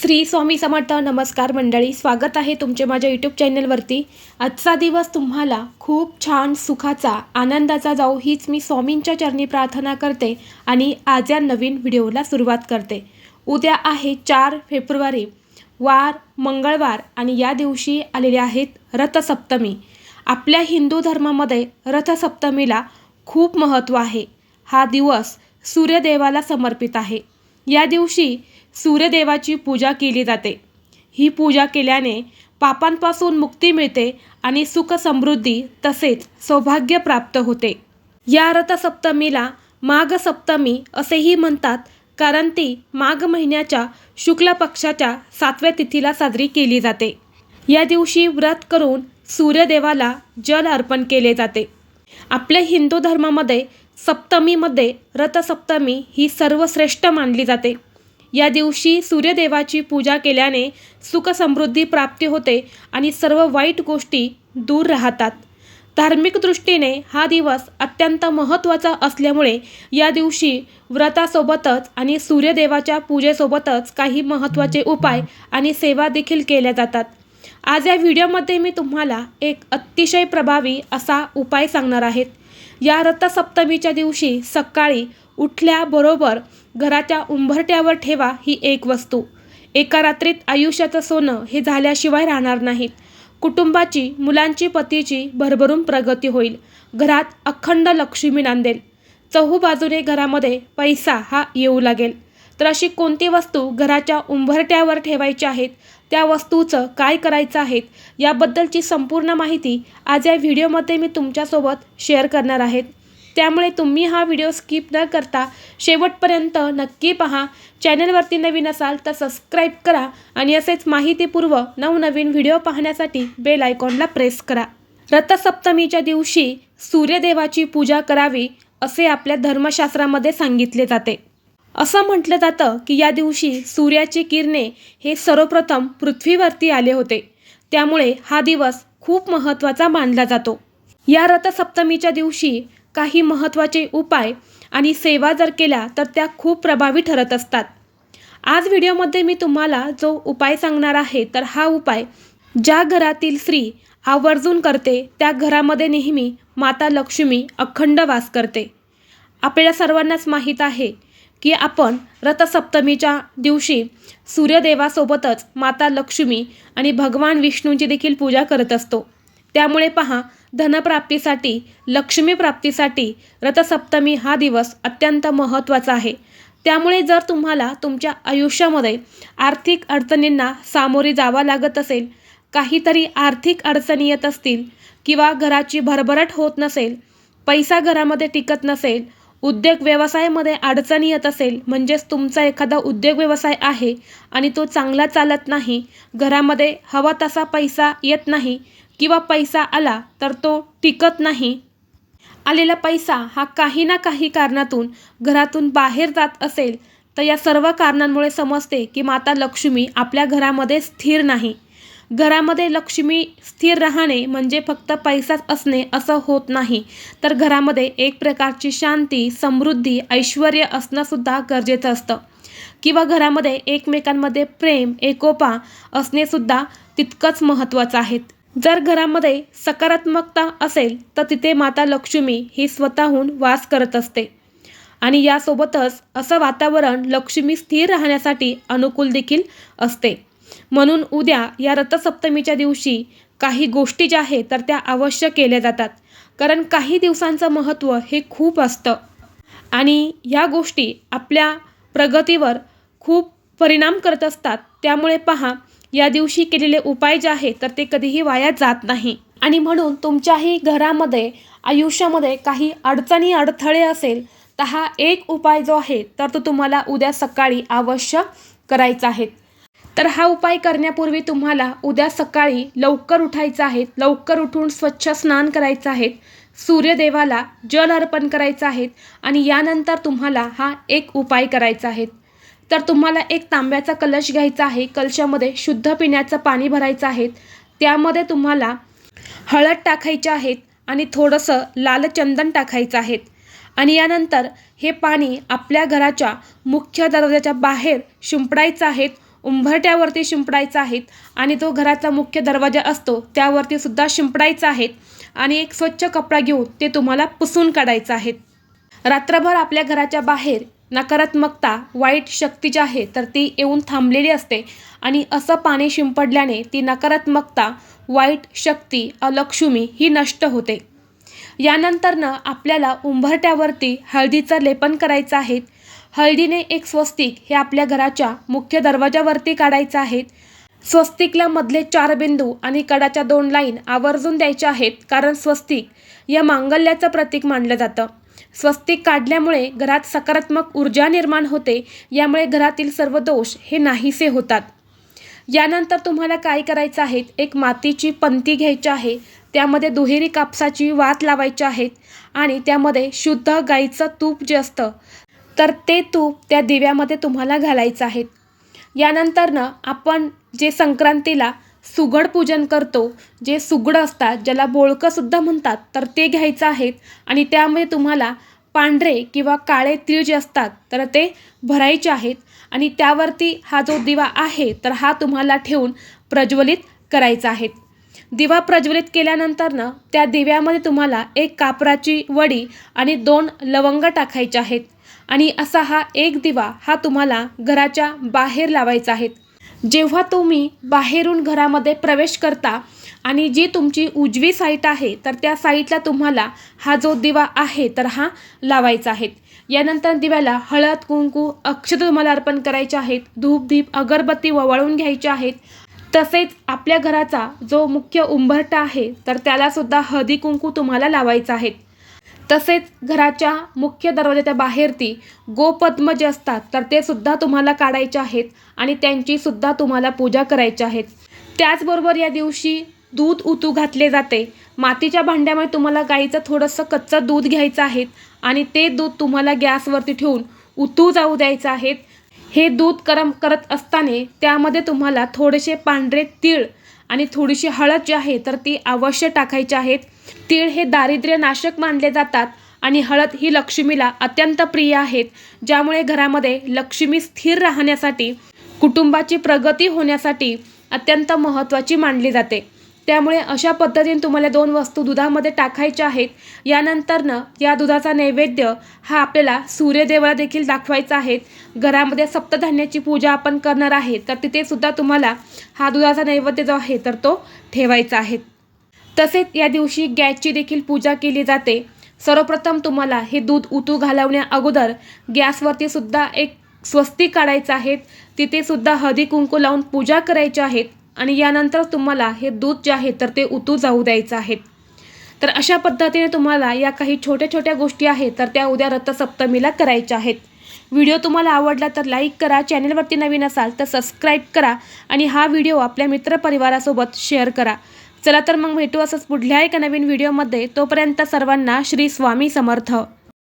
श्री स्वामी समर्थ नमस्कार मंडळी स्वागत आहे तुमचे माझ्या यूट्यूब चॅनलवरती आजचा दिवस तुम्हाला खूप छान सुखाचा आनंदाचा जाऊ हीच मी स्वामींच्या चरणी प्रार्थना करते आणि आज या नवीन व्हिडिओला सुरुवात करते. उद्या आहे चार फेब्रुवारी वार मंगळवार आणि या दिवशी आलेले आहेत रथसप्तमी. आपल्या हिंदू धर्मामध्ये रथसप्तमीला खूप महत्त्व आहे. हा दिवस सूर्यदेवाला समर्पित आहे. या दिवशी सूर्यदेवाची पूजा केली जाते. ही पूजा केल्याने पापांपासून मुक्ती मिळते आणि सुख समृद्धी तसेच सौभाग्य प्राप्त होते. या रथसप्तमीला माघ सप्तमी असेही म्हणतात कारण ती माघ महिन्याच्या शुक्ल पक्षाच्या सातव्या तिथीला साजरी केली जाते. या दिवशी व्रत करून सूर्यदेवाला जल अर्पण केले जाते. आपल्या हिंदू धर्मामध्ये सप्तमीमध्ये रथसप्तमी ही सर्वश्रेष्ठ मानली जाते. या दिवशी सूर्यदेवाची पूजा केल्याने सुखसमृद्धी प्राप्ती होते आणि सर्व वाईट गोष्टी दूर राहतात. धार्मिक दृष्टीने हा दिवस अत्यंत महत्त्वाचा असल्यामुळे या दिवशी व्रतासोबतच आणि सूर्यदेवाच्या पूजेसोबतच काही महत्त्वाचे उपाय आणि सेवा देखील केल्या जातात. आज या व्हिडिओमध्ये मी तुम्हाला एक अतिशय प्रभावी असा उपाय सांगणार आहेत या रथसप्तमीच्या दिवशी सकाळी उठल्याबरोबर घराच्या उंबरठ्यावर ठेवा ही एक वस्तू. एका रात्रीत आयुष्याचं सोनं हे झाल्याशिवाय राहणार नाहीत. कुटुंबाची मुलांची पतीची भरभरून प्रगती होईल. घरात अखंड लक्ष्मी नांदेल. चहू बाजूने घरामध्ये पैसा हा येऊ लागेल. तर अशी कोणती वस्तू घराच्या उंबरट्यावर ठेवायची आहेत? त्या वस्तूचं काय करायचं आहेत? याबद्दलची संपूर्ण माहिती आज या व्हिडिओमध्ये मी तुमच्यासोबत शेअर करणार आहेत त्यामुळे तुम्ही हा व्हिडिओ स्किप न करता शेवटपर्यंत नक्की पहा. चॅनलवरती नवीन असाल तर सबस्क्राईब करा आणि असेच माहितीपूर्व नवनवीन व्हिडिओ पाहण्यासाठी बेल आयकॉनला प्रेस करा. रथसप्तमीच्या दिवशी सूर्यदेवाची पूजा करावी असे आपल्या धर्मशास्त्रामध्ये सांगितले जाते. असं म्हटलं जातं की या दिवशी सूर्याची किरणे हे सर्वप्रथम पृथ्वीवरती आले होते. त्यामुळे हा दिवस खूप महत्त्वाचा मानला जातो. या रथसप्तमीच्या दिवशी काही महत्त्वाचे उपाय आणि सेवा जर केल्या तर त्या खूप प्रभावी ठरत असतात. आज व्हिडिओमध्ये मी तुम्हाला जो उपाय सांगणार आहे तर हा उपाय ज्या घरातील स्त्री आवर्जून करते त्या घरामध्ये नेहमी माता लक्ष्मी अखंड वास करते. आपल्या सर्वांनाच माहीत आहे की आपण रथसप्तमीच्या दिवशी सूर्यदेवासोबतच माता लक्ष्मी आणि भगवान विष्णूंची देखील पूजा करत असतो. त्यामुळे पहा धनप्राप्तीसाठी लक्ष्मीप्राप्तीसाठी रथसप्तमी हा दिवस अत्यंत महत्त्वाचा आहे. त्यामुळे जर तुम्हाला तुमच्या आयुष्यामध्ये आर्थिक अडचणींना सामोरे जावं लागत असेल काहीतरी आर्थिक अडचणी येत असतील किंवा घराची भरभराट होत नसेल पैसा घरामध्ये टिकत नसेल उद्योग व्यवसायामध्ये अडचणी येत असेल म्हणजेच तुमचा एखादा उद्योग व्यवसाय आहे आणि तो चांगला चालत नाही घरामध्ये हवा तसा पैसा येत नाही किंवा पैसा आला तर तो टिकत नाही. आलेला पैसा हा काही ना काही कारणातून घरातून बाहेर जात असेल तर या सर्व कारणांमुळे समजते की माता लक्ष्मी आपल्या घरामध्ये स्थिर नाही. घरामध्ये लक्ष्मी स्थिर राहणे म्हणजे फक्त पैसाच असणे असं होत नाही. तर घरामध्ये एक प्रकारची शांती समृद्धी ऐश्वर असणंसुद्धा गरजेचं असतं. किंवा घरामध्ये एकमेकांमध्ये प्रेम एकोपा असणेसुद्धा तितकंच महत्त्वाचं आहे जर घरामध्ये सकारात्मकता असेल तर तिथे माता लक्ष्मी ही स्वतःहून वास करत असते. आणि यासोबतच असं वातावरण लक्ष्मी स्थिर राहण्यासाठी अनुकूल देखील असते. म्हणून उद्या या रथसप्तमीच्या दिवशी काही गोष्टी ज्या आहेत तर त्या अवश्य केल्या जातात. कारण काही दिवसांचं महत्त्व हे खूप असतं. आणि ह्या गोष्टी आपल्या प्रगतीवर खूप परिणाम करत असतात. त्यामुळे पहा या दिवशी केलेले उपाय जे आहेत तर ते कधीही वाया जात नाही. आणि म्हणून तुमच्याही घरामध्ये आयुष्यामध्ये काही अडचणी अडथळे असेल तर हा एक उपाय जो आहे तर तो तुम्हाला उद्या सकाळी अवश्य करायचा आहे. तर हा उपाय करण्यापूर्वी तुम्हाला उद्या सकाळी लवकर उठायचं आहे. लवकर उठून स्वच्छ स्नान करायचं आहे. सूर्यदेवाला जल अर्पण करायचं आहे. आणि यानंतर तुम्हाला हा एक उपाय करायचा आहे. तर तुम्हाला एक तांब्याचा कलश घ्यायचा आहे. कलशामध्ये शुद्ध पिण्याचं पाणी भरायचं आहे. त्यामध्ये तुम्हाला हळद टाकायचे आहेत आणि थोडंसं लाल चंदन टाकायचं आहे. आणि यानंतर हे पाणी आपल्या घराच्या मुख्य दरवाजाच्या बाहेर शिंपडायचं आहे. उंबरट्यावरती शिंपडायचा आहेत आणि जो घराचा मुख्य दरवाजा असतो त्यावरती सुद्धा शिंपडायचा आहे. आणि एक स्वच्छ कपडा घेऊन ते तुम्हाला पुसून काढायचं आहे. रात्रभर आपल्या घराच्या बाहेर नकारात्मकता वाईट शक्ती जी आहे तर ती येऊन थांबलेली असते. आणि असं पाणी शिंपडल्याने ती नकारात्मकता वाईट शक्ती अलक्ष्मी ही नष्ट होते. यानंतरनं आपल्याला उंबरट्यावरती हळदीचं लेपन करायचं आहे. हळदीने एक स्वस्तिक हे आपल्या घराच्या मुख्य दरवाजावरती काढायचं आहे. स्वस्तिकला मधले चार बिंदू आणि कडाच्या दोन लाईन आवर्जून द्यायच्या आहेत कारण स्वस्तिक या मांगल्याचं प्रतीक मानलं जातं. स्वस्तिक काढल्यामुळे घरात सकारात्मक ऊर्जा निर्माण होते यामुळे घरातील सर्व दोष हे नाहीसे होतात. यानंतर तुम्हाला काय करायचं आहे? एक मातीची पंती घ्यायची आहे त्यामध्ये दुहेरी कापसाची वात लावायची आहेत आणि त्यामध्ये शुद्ध गाईचं तूप जे असतं तर ते तूप त्या दिव्यामध्ये तुम्हाला घालायचं आहे. यानंतरनं आपण जे संक्रांतीला सुगड पूजन करतो. जे सुगडं असतात ज्याला बोळकंसुद्धा म्हणतात तर ते घ्यायचं आहेत. आणि त्यामध्ये तुम्हाला पांढरे किंवा काळे तीळ जे असतात तर ते भरायचे आहेत. आणि त्यावरती हा जो दिवा आहे तर हा तुम्हाला ठेवून प्रज्वलित करायचा आहे. दिवा प्रज्वलित केल्यानंतरनं त्या दिव्यामध्ये तुम्हाला एक कापराची वडी आणि दोन लवंग टाकायचे आहेत. आणि असा हा एक दिवा हा तुम्हाला घराच्या बाहेर लावायचा आहे. जेव्हा तुम्ही बाहेरून घरामध्ये प्रवेश करता आणि जी तुमची उजवी साईट आहे तर त्या साईटला तुम्हाला हा जो दिवा आहे तर हा लावायचा आहे. यानंतर दिव्याला हळद कुंकू अक्षत तुम्हाला अर्पण करायचे आहेत. धूप दीप अगरबत्ती ववाळून घ्यायचे आहेत. तसेच आपल्या घराचा जो मुख्य उंबरटा आहे तर त्यालासुद्धा हळदी कुंकू तुम्हाला लावायचा आहे. तसेच घराच्या मुख्य दरवाजाच्या बाहेरती गोपद्म जे असतात. तर ते सुद्धा तुम्हाला काढायचे आहेत आणि त्यांची सुद्धा तुम्हाला पूजा करायची आहेत. त्याचबरोबर या दिवशी दूध उतू घातले जाते. मातीच्या भांड्यामध्ये तुम्हाला गाईचं थोडंसं कच्चं दूध घ्यायचं आहे आणि ते दूध तुम्हाला गॅसवरती ठेवून उतू जाऊ द्यायचं आहेत हे दूध करम करत असताना त्यामध्ये तुम्हाला थोडेसे पांढरे तीळ आणि थोडीशी हळद जी आहे तर ती अवश्य टाकायची आहेत तीळ हे दारिद्र्यनाशक मानले जातात आणि हळद ही लक्ष्मीला अत्यंत प्रिय आहेत ज्यामुळे घरामध्ये लक्ष्मी स्थिर राहण्यासाठी कुटुंबाची प्रगती होण्यासाठी अत्यंत महत्त्वाची मानली जाते. त्यामुळे अशा पद्धतीने तुम्हाला दोन वस्तू दुधामध्ये टाकायच्या आहेत. यानंतरनं या दुधाचा नैवेद्य हा आपल्याला सूर्यदेवाला देखील दाखवायचा आहे. घरामध्ये सप्तधान्याची पूजा आपण करणार आहे तर तिथेसुद्धा तुम्हाला हा दुधाचा नैवेद्य जो आहे तर तो ठेवायचा आहे. तसेच या दिवशी गॅसची देखील पूजा केली जाते. सर्वप्रथम तुम्हाला हे दूध उतू घालवण्या अगोदर गॅसवरती सुद्धा एक स्वस्ती काढायचं आहे. तिथे सुद्धा हळदी कुंकू लावून पूजा करायची आहेत आणि यानंतर तुम्हाला हे दूध जे आहे तर ते उतू जाऊ द्यायचं आहे. तर अशा पद्धतीने तुम्हाला या काही छोट्या छोट्या गोष्टी आहेत तर त्या उद्या रथसप्तमीला करायच्या आहेत. व्हिडिओ तुम्हाला आवडला तर लाईक करा चॅनलवरती नवीन असाल तर सबस्क्राईब करा आणि हा व्हिडिओ आपल्या मित्रपरिवारासोबत शेअर करा. चला तर मग भेटू असंच पुढल्या एका नवीन व्हिडिओमध्ये. तोपर्यंत सर्वांना श्री स्वामी समर्थ.